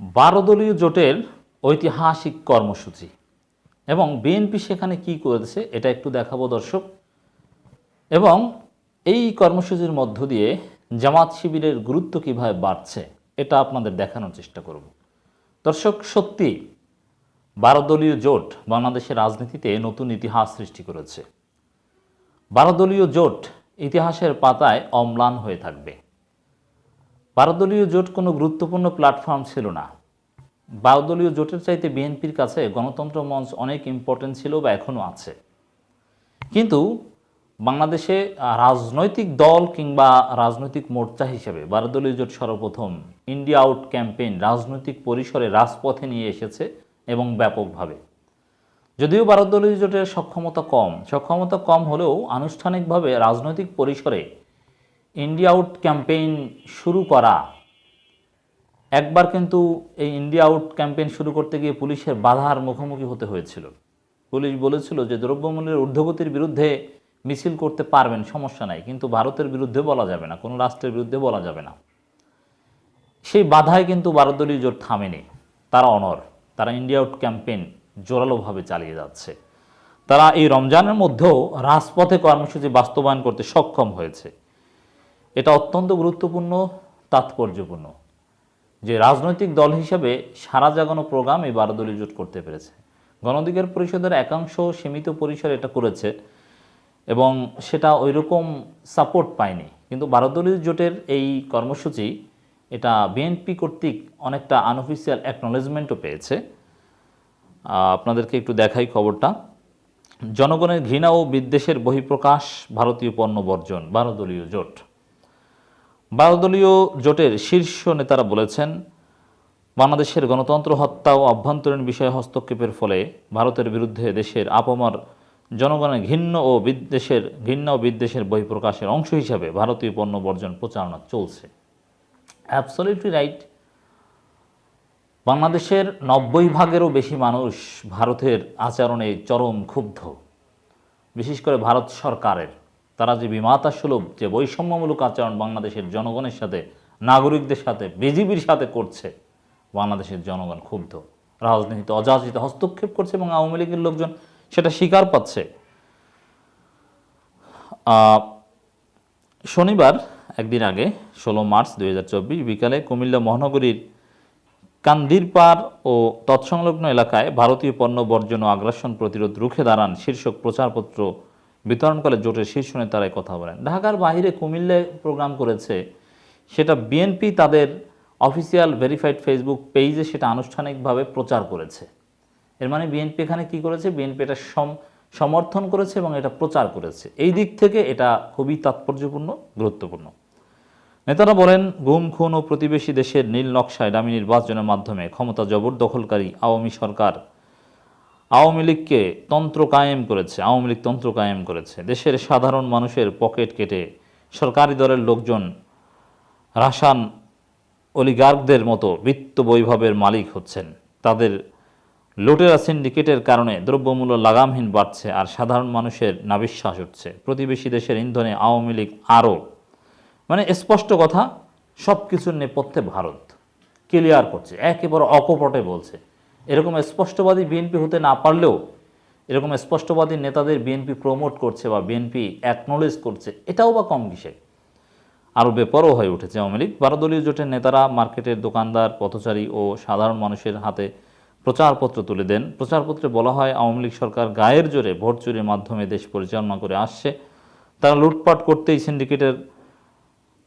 বারো দলীয় জোটের ঐতিহাসিক কর্মসূচি। এবং বিএনপি সেখানে কি করেছে, এটা একটু দেখাবো দর্শক। এবং এই কর্মসূচির মধ্য দিয়ে জামাত শিবিরের গুরুত্ব কীভাবে বাড়ছে, এটা আপনাদের দেখানোর চেষ্টা করব। দর্শক, সত্যি, বারো দলীয় জোট বাংলাদেশের রাজনীতিতে নতুন ইতিহাস সৃষ্টি করেছে। বারো দলীয় জোট ইতিহাসের পাতায় অম্লান হয়ে থাকবে। বারোদলীয় জোট কোনো গুরুত্বপূর্ণ প্ল্যাটফর্ম ছিল না। বারোদলীয় জোটের চাইতে বিএনপির কাছে গণতন্ত্র মঞ্চ অনেক ইম্পর্টেন্ট ছিল বা এখনও আছে। কিন্তু বাংলাদেশে রাজনৈতিক দল কিংবা রাজনৈতিক মোর্চা হিসেবে বারোদলীয় জোট সর্বপ্রথম ইন্ডিয়া আউট ক্যাম্পেইন রাজনৈতিক পরিসরে রাজপথে নিয়ে এসেছে এবং ব্যাপকভাবে। যদিও ভারতদলীয় জোটের সক্ষমতা কম সক্ষমতা কম হলেও আনুষ্ঠানিকভাবে রাজনৈতিক পরিসরে ইন্ডিয়া আউট ক্যাম্পেইন শুরু করা। একবার কিন্তু এই ইন্ডিয়া আউট ক্যাম্পেইন শুরু করতে গিয়ে পুলিশের বাধার মুখোমুখি হতে হয়েছিল। পুলিশ বলেছিল যে দ্রব্যমূল্যের ঊর্ধ্বগতির বিরুদ্ধে মিছিল করতে পারবেন, সমস্যা নাই। কিন্তু ভারতের বিরুদ্ধে বলা যাবে না, কোনো রাষ্ট্রের বিরুদ্ধে বলা যাবে না। সেই বাধায় কিন্তু ভারতদলীয় জোট থামেনি। তারা অনর তারা ইন্ডিয়া আউট ক্যাম্পেইন জোরালোভাবে চালিয়ে যাচ্ছে। তারা এই রমজানের মধ্যেও রাজপথে কর্মসূচি বাস্তবায়ন করতে সক্ষম হয়েছে। এটা অত্যন্ত গুরুত্বপূর্ণ, তাৎপর্যপূর্ণ যে রাজনৈতিক দল হিসেবে সারা জাগানো প্রোগ্রাম এই বারোদলীয় জোট করতে পেরেছে। গণঅধিকার পরিষদের একাংশ সীমিত পরিসরে এটা করেছে এবং সেটা ওই রকম সাপোর্ট পায়নি। কিন্তু ভারতদলীয় জোটের এই কর্মসূচি এটা বিএনপি কর্তৃক অনেকটা আনঅফিসিয়াল অ্যাকনোলেজমেন্টও পেয়েছে। আপনাদেরকে একটু দেখাই খবরটা। জনগণের ঘৃণা ও বিদ্বেষের বহিঃপ্রকাশ, ভারতীয় পণ্য বর্জন বারোদলীয় জোট। বারোদলীয় জোটের শীর্ষ নেতারা বলেছেন, বাংলাদেশের গণতন্ত্র হত্যা ও অভ্যন্তরীণ বিষয়ে হস্তক্ষেপের ফলে ভারতের বিরুদ্ধে দেশের আপমার জনগণের ঘৃণ্য ও বিদ্বেষের ঘৃণা ও বিদ্বেষের বহিঃপ্রকাশের অংশ হিসাবে ভারতীয় পণ্য বর্জন প্রচারণা চলছে। অ্যাবসলিউটলি রাইট বাংলাদেশের নব্বই ভাগেরও বেশি মানুষ ভারতের আচরণে চরম ক্ষুব্ধ, বিশেষ করে ভারত সরকারের। তারা যে বিমাতা সুলভ, যে বৈষম্যমূলক আচরণ বাংলাদেশের জনগণের সাথে, নাগরিকদের সাথে, বিজিবির সাথে করছে, বাংলাদেশের জনগণ ক্ষুব্ধ। রাজনীতিতে অযাচিত হস্তক্ষেপ করছে এবং আওয়ামী লীগের লোকজন সেটা স্বীকার পাচ্ছে। শনিবার, একদিন আগে, ষোলো মার্চ দু হাজার চব্বিশ বিকালে কুমিল্লা মহানগরীর কান্দিরপাড় ও তৎসংলগ্ন এলাকায় ভারতীয় পণ্য বর্জন ও আগ্রাসন প্রতিরোধ রুখে দাঁড়ান শীর্ষক প্রচারপত্র বিতরণকালে জোটের শীর্ষ নেতারাই কথা বলেন। ঢাকার বাইরে কুমিল্লায় প্রোগ্রাম করেছে, সেটা বিএনপি তাদের অফিসিয়াল ভেরিফাইড ফেসবুক পেজে সেটা আনুষ্ঠানিকভাবে প্রচার করেছে। এর মানে বিএনপি এখানে কি করেছে? বিএনপি এটা সম- সমর্থন করেছে এবং এটা প্রচার করেছে। এই দিক থেকে এটা খুবই তাৎপর্যপূর্ণ, গুরুত্বপূর্ণ। নেতারা বলেন, গুম, খুন ও প্রতিবেশী দেশের নীল নকশায় দামি নির্বাচনের মাধ্যমে ক্ষমতা জবরদখলকারী আওয়ামী সরকার আওয়ামী লীগকে তন্ত্র কায়েম করেছে, আওয়ামী লীগ তন্ত্র কায়েম করেছে। দেশের সাধারণ মানুষের পকেট কেটে সরকারি দলের লোকজন, রাসান অলিগার্কদের মতো বিত্ত বৈভবের মালিক হচ্ছেন। তাদের লুটেরা সিন্ডিকেটের কারণে দ্রব্যমূল্য লাগামহীন বাড়ছে আর সাধারণ মানুষের নাবিশ্বাস উঠছে। প্রতিবেশী দেশের ইন্ধনে আওয়ামী লীগ আরও মানে স্পষ্ট কথা সব কিছুর নেপথ্যে ভারত। ক্লিয়ার করছে, একেবারে অকপটে বলছে। এরকম স্পষ্টবাদী বিএনপি হতে না পারলেও এরকম স্পষ্টবাদী নেতাদের বিএনপি প্রমোট করছে বা বিএনপি অ্যাকনোলেজ করছে, এটাও বা কম কিসে আরও বেপরও হয়ে উঠেছে আওয়ামী লীগ। বারোদলীয় জোটের নেতারা মার্কেটের দোকানদার, পথচারী ও সাধারণ মানুষের হাতে প্রচারপত্র তুলে দেন। প্রচারপত্রে বলা হয়, আওয়ামী লীগ সরকার গায়ের জোরে ভোট চুরির মাধ্যমে দেশ পরিচালনা করে আসছে। তারা লুটপাট করতেই সিন্ডিকেটের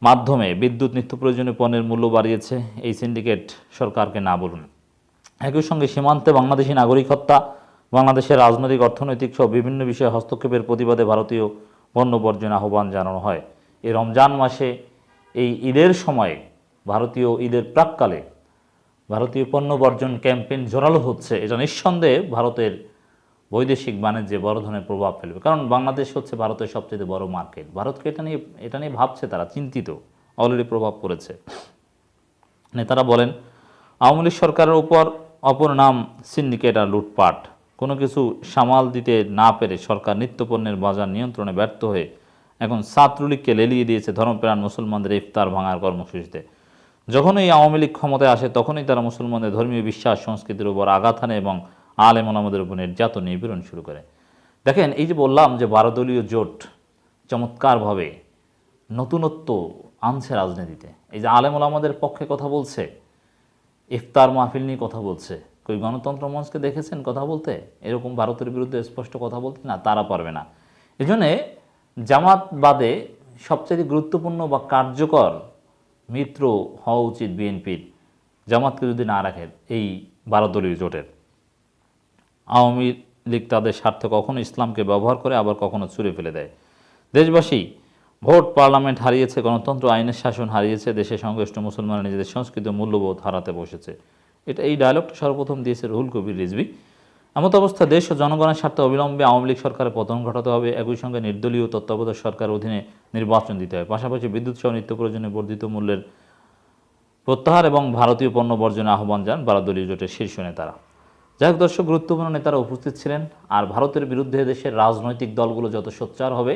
মাধ্যমে বিদ্যুৎ, নিত্য প্রয়োজনীয় পণ্যের মূল্য বাড়িয়েছে। এই সিন্ডিকেট সরকারকে না বলুন। একই সঙ্গে সীমান্তে বাংলাদেশি নাগরিক হত্যা বাংলাদেশের রাজনৈতিক, অর্থনৈতিক সহ বিভিন্ন বিষয়ে হস্তক্ষেপের প্রতিবাদে ভারতীয় পণ্য বর্জন আহ্বান জানানো হয়। এই রমজান মাসে এই ঈদের সময়ে ভারতীয় ঈদের প্রাককালে ভারতীয় পণ্য বর্জন ক্যাম্পেইন জোরালো হচ্ছে। এটা নিঃসন্দেহে ভারতের বৈদেশিক বাণিজ্যে বড় ধরনের প্রভাব ফেলবে। কারণ বাংলাদেশ হচ্ছে ভারতের সবচেয়ে বড় মার্কেট। ভারতকে এটা নিয়ে এটা নিয়ে ভাবছে তারা, চিন্তিত, অলরেডি প্রভাব পড়েছে। নেতারা বলেন, আওয়ামী লীগ সরকারের উপর অপর নাম সিন্ডিকেট আর লুটপাট। কোনো কিছু সামাল দিতে না পেরে সরকার নিত্যপণ্যের বাজার নিয়ন্ত্রণে ব্যর্থ হয়ে এখন ছাত্রলীগকে লেলিয়ে দিয়েছে ধর্মপ্রাণ মুসলমানদের ইফতার ভাঙার কর্মসূচিতে। যখন এই আওয়ামী লীগ ক্ষমতায় আসে, তখনই তারা মুসলমানদের ধর্মীয় বিশ্বাস, সংস্কৃতির উপর আঘাত হানে এবং আলেম ওলামাদের উপর নির্যাতন, নিপীড়ন শুরু করে। দেখেন, এই যে বললাম যে বারো দলীয় জোট চমৎকারভাবে নতুনত্ব আনছে রাজনীতিতে। এই যে আলেম আমাদের পক্ষে কথা বলছে ইফতার মাহফিল নিয়ে কথা বলছে। কই, গণতন্ত্র মঞ্চকে দেখেছেন কথা বলতে? এরকম ভারতের বিরুদ্ধে স্পষ্ট কথা বলতে? না, তারা পারবে না। এই জন্যে জামাত বাদে সবচেয়ে গুরুত্বপূর্ণ বা কার্যকর মিত্র হওয়া উচিত বিএনপির, জামাতকে যদি না রাখে এই বারো দলীয় জোটের। আওয়ামী লীগ তাদের স্বার্থে কখনো ইসলামকে ব্যবহার করে আবার কখনো ছুঁড়ে ফেলে দেয়। দেশবাসী ভোট পার্লামেন্ট হারিয়েছে, গণতন্ত্র আইনের শাসন হারিয়েছে, দেশের সংশ্লিষ্ট মুসলমানরা নিজেদের সংস্কৃত মূল্যবোধ হারাতে বসেছে। এটা এই ডায়লগটা সর্বপ্রথম দিয়েছে রুহুল কবির রিজভি। এমত অবস্থা দেশ ও জনগণের স্বার্থে অবিলম্বে আওয়ামী লীগ সরকারের পতন ঘটাতে হবে। একই সঙ্গে নির্দলীয় তত্ত্বাবধায়ক সরকারের অধীনে নির্বাচন দিতে হবে। পাশাপাশি বিদ্যুৎ সহ নিত্য প্রয়োজনীয় বর্ধিত মূল্যের প্রত্যাহার এবং ভারতীয় পণ্য বর্জনের আহ্বান জানান বারাদলীয় জোটের শীর্ষ নেতারা। যাই হোক দর্শক, গুরুত্বপূর্ণ নেতারা উপস্থিত ছিলেন। আর ভারতের বিরুদ্ধে দেশের রাজনৈতিক দলগুলো যত সোচ্চার হবে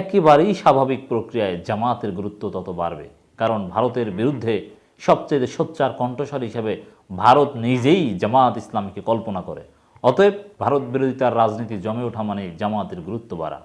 একেবারেই স্বাভাবিক প্রক্রিয়ায় জামাতের গুরুত্ব তত বাড়বে। কারণ ভারতের বিরুদ্ধে সবচেয়ে সোচ্চার কণ্ঠস্বর হিসেবে ভারত নিজেই জামাত ইসলামকে কল্পনা করে। অতএব ভারত বিরোধিতার রাজনীতি জমে ওঠা মানে জামাতের গুরুত্ব বাড়া।